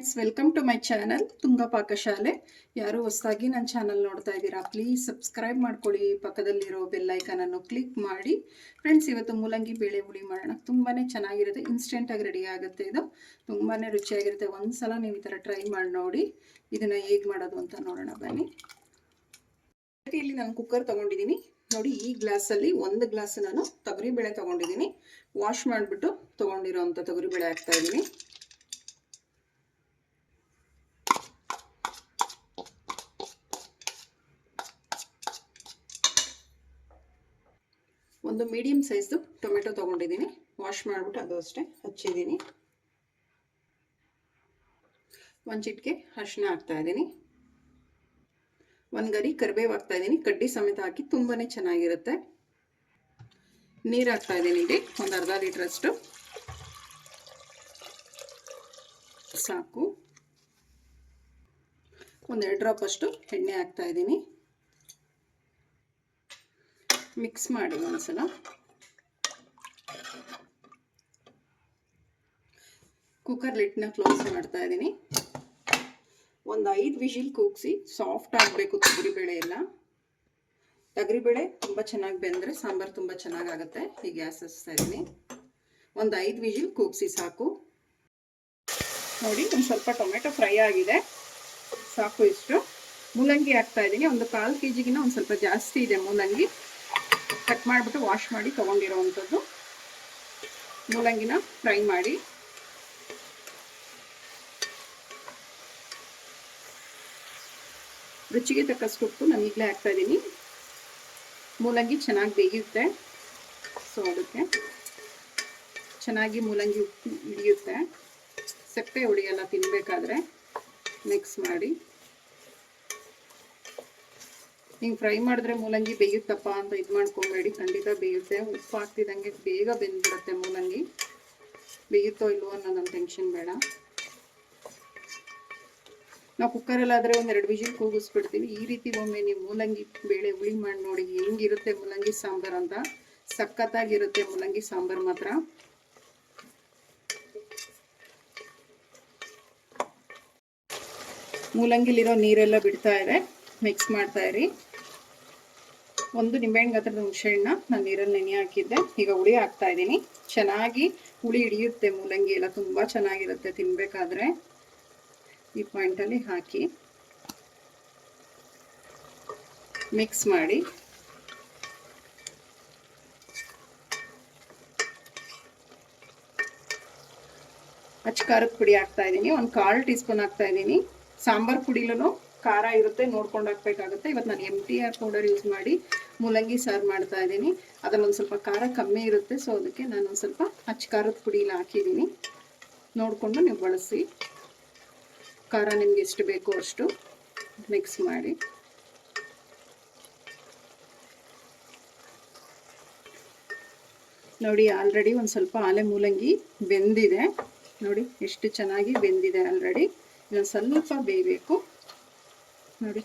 Friends welcome to my channel Tunga Pakashale ಯಾರು ಹೊಸದಾಗಿ ನನ್ನ ಚಾನಲ್ ನೋಡ್ತಾ ಇದ್ದೀರಾ ಪ್ಲೀಸ್ ಸಬ್ಸ್ಕ್ರೈಬ್ ಮಾಡ್ಕೊಳ್ಳಿ. ಪಕ್ಕದಲ್ಲಿರೋ ಬೆಲ್ಲೈಕನನ್ನು ಕ್ಲಿಕ್ ಮಾಡಿ. ಫ್ರೆಂಡ್ಸ್ ಇವತ್ತು ಮೂಲಂಗಿ ಬೇಳೆ ಹುಳಿ ಮಾಡೋಣ ತುಂಬಾ ಚೆನ್ನಾಗಿರುತ್ತೆ ಇನ್ಸ್ಟೆಂಟಾಗಿ ರೆಡಿ ಆಗುತ್ತೆ ಇದು. ತುಂಬಾ ರುಚಿಯಾಗಿರುತ್ತೆ ಒಂದು ಸಲ ನೀವು ಈ ಥರ ಟ್ರೈ ಮಾಡಿ ನೋಡಿ. ಇದನ್ನು ಹೇಗೆ ಮಾಡೋದು ಅಂತ ನೋಡೋಣ, ಬನ್ನಿ. ಇಲ್ಲಿ ನಾನು ಕುಕ್ಕರ್ ತೊಗೊಂಡಿದ್ದೀನಿ. ನೋಡಿ, ಈ ಗ್ಲಾಸಲ್ಲಿ ಒಂದು ಗ್ಲಾಸ್ ನಾನು ತೊಗರಿಬೇಳೆ ತೊಗೊಂಡಿದ್ದೀನಿ. ವಾಶ್ ಮಾಡಿಬಿಟ್ಟು ತೊಗೊಂಡಿರೋ ಅಂಥ ತೊಗರಿಬೇಳೆ ಹಾಕ್ತಾ ಒಂದು ಮೀಡಿಯಮ್ ಸೈಜ್ದು ಟೊಮೆಟೊ ತೊಗೊಂಡಿದ್ದೀನಿ. ವಾಶ್ ಮಾಡಿಬಿಟ್ಟು ಅದು ಅಷ್ಟೇ ಹಚ್ಚಿದ್ದೀನಿ. ಒಂದು ಚಿಟಿಕೆ ಅರಿಶಿನ ಹಾಕ್ತಾಯಿದ್ದೀನಿ ಒಂದು ಗರಿ ಕರಿಬೇವು ಹಾಕ್ತಾಯಿದ್ದೀನಿ ಕಡ್ಡಿ ಸಮೇತ ಹಾಕಿ ತುಂಬಾ ಚೆನ್ನಾಗಿರುತ್ತೆ. ನೀರು ಹಾಕ್ತಾ ಇದ್ದೀನಿ ಇಲ್ಲಿ, ಒಂದು ಅರ್ಧ ಲೀಟ್ರಷ್ಟು ಸಾಕು. ಒಂದೆರಡು ಡ್ರಾಪ್ ಅಷ್ಟು ಎಣ್ಣೆ ಹಾಕ್ತಾ ಇದ್ದೀನಿ. ಮಿಕ್ಸ್ ಮಾಡಿ ಒಂದ್ಸಲ. ಕುಕ್ಕರ್ ಲಿಟ್ನ ಕ್ಲೋಸ್ ಮಾಡ್ತಾ ಇದ್ದೀನಿ. ಒಂದು ಐದು ವಿಷಿಲ್ ಕೂಗಿಸಿ ಸಾಫ್ಟ್ ಆಗಬೇಕು ತೊಗರಿಬೇಳೆ ಎಲ್ಲ. ತೊಗರಿಬೇಳೆ ತುಂಬ ಚೆನ್ನಾಗಿ ಬೆಂದರೆ ಸಾಂಬಾರು ತುಂಬ ಚೆನ್ನಾಗಾಗುತ್ತೆ ಈ ಗ್ಯಾಸ್ ಹಚ್ತಾ ಇದ್ದೀನಿ. ಒಂದು ಐದು ವಿಷಿಲ್ ಕೂಗಿಸಿ ಸಾಕು. ನೋಡಿ, ಒಂದು ಸ್ವಲ್ಪ ಟೊಮೆಟೊ ಫ್ರೈ ಆಗಿದೆ. ಸಾಕು ಇಷ್ಟು. ಮೂಲಂಗಿ ಹಾಕ್ತಾ ಇದ್ದೀನಿ. ಒಂದು ಕಾಲು ಕೆ ಜಿಗಿನ ಒಂದು ಸ್ವಲ್ಪ ಜಾಸ್ತಿ ಇದೆ ಮೂಲಂಗಿ. ಕಟ್ ಮಾಡಿಬಿಟ್ಟು ವಾಶ್ ಮಾಡಿ ತೊಗೊಂಡಿರೋವಂಥದ್ದು ಮೂಲಂಗಿನ ಫ್ರೈ ಮಾಡಿ. ರುಚಿಗೆ ತಕ್ಕಷ್ಟು ಉಪ್ಪು ನಾನು ಈಗಲೇ ಹಾಕ್ತಾ ಇದ್ದೀನಿ. ಮೂಲಂಗಿ ಚೆನ್ನಾಗಿ ಬೇಯುತ್ತೆ. ಸೊ ಅದಕ್ಕೆ ಚೆನ್ನಾಗಿ ಮೂಲಂಗಿ ಉಪ್ಪು ಹಿಡಿಯುತ್ತೆ. ಸೆಪ್ಪೆ ಹುಳಿಯೆಲ್ಲ ತಿನ್ನಬೇಕಾದ್ರೆ ಮಿಕ್ಸ್ ಮಾಡಿ. ಹಿಂಗೆ ಫ್ರೈ ಮಾಡಿದ್ರೆ ಮೂಲಂಗಿ ಬೇಯುತ್ತಪ್ಪ ಅಂತ ಇದು ಮಾಡ್ಕೊಬೇಡಿ. ಖಂಡಿತ ಬೇಯುತ್ತೆ. ಉಪ್ಪು ಹಾಕ್ತಿದ್ದಂಗೆ ಬೇಗ ಬೆಂದ್ಬಿಡುತ್ತೆ ಮೂಲಂಗಿ. ಬೇಯುತ್ತೋ ಇಲ್ವೋ ಅನ್ನೋ ನನ್ನ ಟೆನ್ಷನ್ ಬೇಡ. ನಾವು ಕುಕ್ಕರಲ್ಲಾದರೆ ಒಂದು ಎರಡು ಕೂಗಿಸ್ಬಿಡ್ತೀವಿ. ಈ ರೀತಿ ಒಮ್ಮೆ ನೀವು ಮೂಲಂಗಿ ಬೇಳೆ ಹುಳಿ ಮಾಡಿ ನೋಡಿ ಹೆಂಗಿರುತ್ತೆ ಮೂಲಂಗಿ ಸಾಂಬಾರು ಅಂತ. ಸಖತ್ತಾಗಿರುತ್ತೆ ಮೂಲಂಗಿ ಸಾಂಬಾರು ಮಾತ್ರ. ಮೂಲಂಗಿಲಿರೋ ನೀರೆಲ್ಲ ಬಿಡ್ತಾ ಇದೆ. ಮಿಕ್ಸ್ ಮಾಡ್ತಾ ಇರಿ. ಒಂದು ನಿಂಬೆಹಣ್ಣು ಗಾತ್ರದ ಹುಣಸೆಹಣ್ಣ ನಾನು ನೀರಲ್ಲಿ ನೆನೆ ಹಾಕಿದ್ದೆ. ಈಗ ಹುಳಿ ಹಾಕ್ತಾ ಇದ್ದೀನಿ. ಚೆನ್ನಾಗಿ ಹುಳಿ ಹಿಡಿಯುತ್ತೆ ಮೂಲಂಗಿ ಎಲ್ಲ, ತುಂಬ ಚೆನ್ನಾಗಿರುತ್ತೆ ತಿನ್ನಬೇಕಾದ್ರೆ ಈ ಪಾಯಿಂಟಲ್ಲಿ ಹಾಕಿ ಮಿಕ್ಸ್ ಮಾಡಿ. ಅಚ್ಚ ಖಾರದ ಪುಡಿ ಹಾಕ್ತಾ ಇದ್ದೀನಿ. ಒಂದು ಕಾಲು ಟೀ ಸ್ಪೂನ್ ಹಾಕ್ತಾ ಇದ್ದೀನಿ. ಸಾಂಬಾರು ಪುಡಿಲೂ ಖಾರ ಇರುತ್ತೆ, ನೋಡ್ಕೊಂಡು ಹಾಕ್ಬೇಕಾಗುತ್ತೆ. ಇವತ್ತು ನಾನು M T R powder use ಮಾಡಿ ಮೂಲಂಗಿ ಸಾರು ಮಾಡ್ತಾ ಇದ್ದೀನಿ. ಅದರಲ್ಲಿ ಒಂದು ಸ್ವಲ್ಪ ಖಾರ ಕಮ್ಮಿ ಇರುತ್ತೆ ಸೊ ಅದಕ್ಕೆ ನಾನು ಸ್ವಲ್ಪ ಅಚ್ಚ ಖಾರದ ಪುಡಿಲಿ ಹಾಕಿದ್ದೀನಿ. ನೋಡಿಕೊಂಡು ನೀವು ಬಳಸಿ. ಖಾರ ನಿಮ್ಗೆ ಎಷ್ಟು ಬೇಕೋ ಅಷ್ಟು ಮಿಕ್ಸ್ ಮಾಡಿ. ನೋಡಿ ಆಲ್ರೆಡಿ ಒಂದು ಸ್ವಲ್ಪ ಆಲೆ ಮೂಲಂಗಿ ಬೆಂದಿದೆ. ನೋಡಿ, ಎಷ್ಟು ಚೆನ್ನಾಗಿ ಬೆಂದಿದೆ ಆಲ್ರೆಡಿ ಇನ್ನೊಂದು ಸ್ವಲ್ಪ ಬೇಯಬೇಕು. ನೋಡಿ.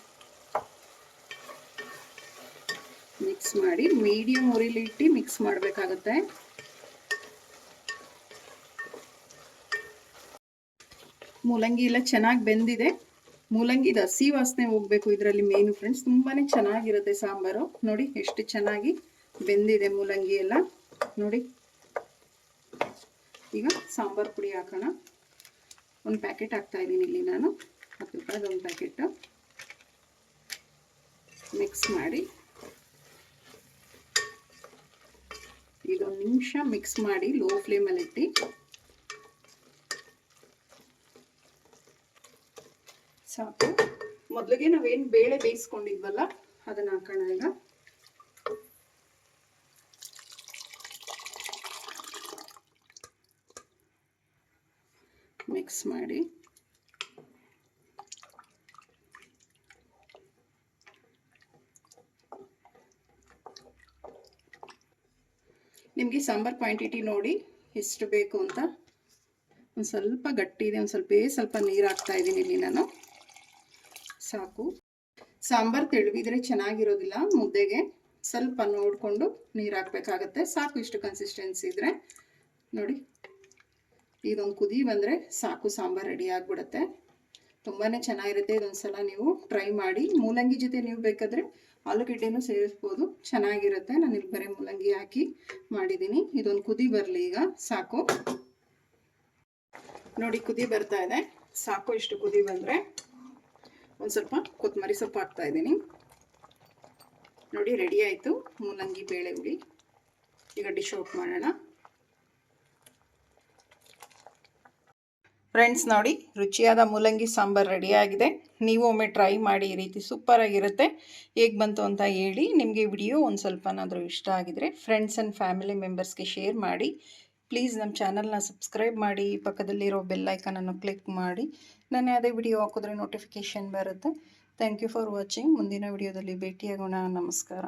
ಮಿಕ್ಸ್ ಮಾಡಿ ಮೀಡಿಯಂ ಉರಿಲಿ ಇಟ್ಟು ಮಿಕ್ಸ್ ಮಾಡಬೇಕಾಗತ್ತೆ. ಮೂಲಂಗಿ ಎಲ್ಲ ಚೆನ್ನಾಗಿ ಬೆಂದಿದೆ. ಮೂಲಂಗಿದ ಹಸಿ ವಾಸನೆ ಹೋಗ್ಬೇಕು ಇದರಲ್ಲಿ ಮೇನು ಫ್ರೆಂಡ್ಸ್ ತುಂಬಾ ಚೆನ್ನಾಗಿರುತ್ತೆ ಸಾಂಬಾರು. ನೋಡಿ ಎಷ್ಟು ಚೆನ್ನಾಗಿ ಬೆಂದಿದೆ ಮೂಲಂಗಿ ಎಲ್ಲ. ನೋಡಿ. ಈಗ ಸಾಂಬಾರು ಪುಡಿ ಹಾಕೋಣ. ಒಂದು ಪ್ಯಾಕೆಟ್ ಹಾಕ್ತಾ ಇದ್ದೀನಿ ಇಲ್ಲಿ ನಾನು. ಹತ್ತು ರೂಪಾಯಿದು ಒಂದು ಪ್ಯಾಕೆಟು ಮಿಕ್ಸ್ ಮಾಡಿ. ಇದೊಂದು ನಿಮಿಷ ಮಿಕ್ಸ್ ಮಾಡಿ ಲೋ ಫ್ಲೇಮಲ್ಲಿ ಇಟ್ಟು. ಸಾಕು. ಮೊದಲಿಗೆ ನಾವೇನು ಬೇಳೆ ಬೇಯಿಸ್ಕೊಂಡಿದ್ವಲ್ಲ, ಅದನ್ನು ಹಾಕೋಣ ಈಗ. ಮಿಕ್ಸ್ ಮಾಡಿ. ನಿಮಗೆ ಸಾಂಬಾರ್ ಕ್ವಾಂಟಿಟಿ ನೋಡಿ ಎಷ್ಟು ಬೇಕು ಅಂತ. ಒಂದು ಸ್ವಲ್ಪ ಗಟ್ಟಿ ಇದೆ, ಒಂದು ಸ್ವಲ್ಪ ಸ್ವಲ್ಪ ನೀರು ಹಾಕ್ತಾ ಇದ್ದೀನಿ ಇಲ್ಲಿ ನಾನು. ಸಾಕು. ಸಾಂಬಾರು ತೆಳುವಿದ್ರೆ ಚೆನ್ನಾಗಿರೋದಿಲ್ಲ ಮುದ್ದೆಗೆ. ಸ್ವಲ್ಪ ನೋಡಿಕೊಂಡು ನೀರು ಹಾಕಬೇಕಾಗತ್ತೆ. ಸಾಕು ಇಷ್ಟು ಕನ್ಸಿಸ್ಟೆನ್ಸಿ ಇದ್ದರೆ ನೋಡಿ, ಇದೊಂದು ಕುದಿ ಬಂದರೆ ಸಾಕು, ಸಾಂಬಾರು ರೆಡಿ ಆಗಿಬಿಡುತ್ತೆ. ತುಂಬಾ ಚೆನ್ನಾಗಿರುತ್ತೆ. ಇದೊಂದು ಸಲ ನೀವು ಟ್ರೈ ಮಾಡಿ. ಮೂಲಂಗಿ ಜೊತೆ ನೀವು ಬೇಕಾದರೆ ಆಲೂಗೆಡ್ಡೆನೂ ಸೇರಿಸ್ಬೋದು. ಚೆನ್ನಾಗಿರುತ್ತೆ. ನಾನು ಇಲ್ಲಿ ಬರೀ ಮೂಲಂಗಿ ಹಾಕಿ ಮಾಡಿದ್ದೀನಿ ಇದೊಂದು ಕುದಿ ಬರಲಿ ಈಗ. ಸಾಕು. ನೋಡಿ, ಕುದಿ ಬರ್ತಾ ಇದೆ. ಸಾಕು ಇಷ್ಟು ಕುದಿ ಬಂದರೆ. ಒಂದು ಸ್ವಲ್ಪ ಕೊತ್ತಂಬರಿ ಸೊಪ್ಪು ಹಾಕ್ತಾ ಇದ್ದೀನಿ ನೋಡಿ, ರೆಡಿ ಆಯಿತು. ಮೂಲಂಗಿ, ಬೇಳೆ ಹುಳಿ ಈಗ ಡಿಶ್ ಔಟ್ ಮಾಡೋಣ. ಫ್ರೆಂಡ್ಸ್ ನೋಡಿ, ರುಚಿಯಾದ ಮೂಲಂಗಿ ಸಾಂಬಾರು ರೆಡಿಯಾಗಿದೆ. ನೀವು ಒಮ್ಮೆ ಟ್ರೈ ಮಾಡಿ, ಈ ರೀತಿ ಸೂಪರಾಗಿರುತ್ತೆ ಹೇಗೆ ಬಂತು ಅಂತ ಹೇಳಿ ನಿಮಗೆ ವಿಡಿಯೋ ಒಂದು ಸ್ವಲ್ಪನಾದರೂ ಇಷ್ಟ ಆಗಿದರೆ ಫ್ರೆಂಡ್ಸ್ ಆ್ಯಂಡ್ ಫ್ಯಾಮಿಲಿ ಮೆಂಬರ್ಸ್ಗೆ ಶೇರ್ ಮಾಡಿ. ಪ್ಲೀಸ್ ನಮ್ಮ ಚಾನಲ್ನ ಸಬ್ಸ್ಕ್ರೈಬ್ ಮಾಡಿ ಪಕ್ಕದಲ್ಲಿರೋ ಬೆಲ್ಲೈಕನನ್ನು ಕ್ಲಿಕ್ ಮಾಡಿ. ನಾನು ಯಾವುದೇ ವಿಡಿಯೋ ಹಾಕಿದ್ರೆ ನೋಟಿಫಿಕೇಷನ್ ಬರುತ್ತೆ. ಥ್ಯಾಂಕ್ ಯು ಫಾರ್ ವಾಚಿಂಗ್ ಮುಂದಿನ ವಿಡಿಯೋದಲ್ಲಿ ಭೇಟಿಯಾಗೋಣ. ನಮಸ್ಕಾರ.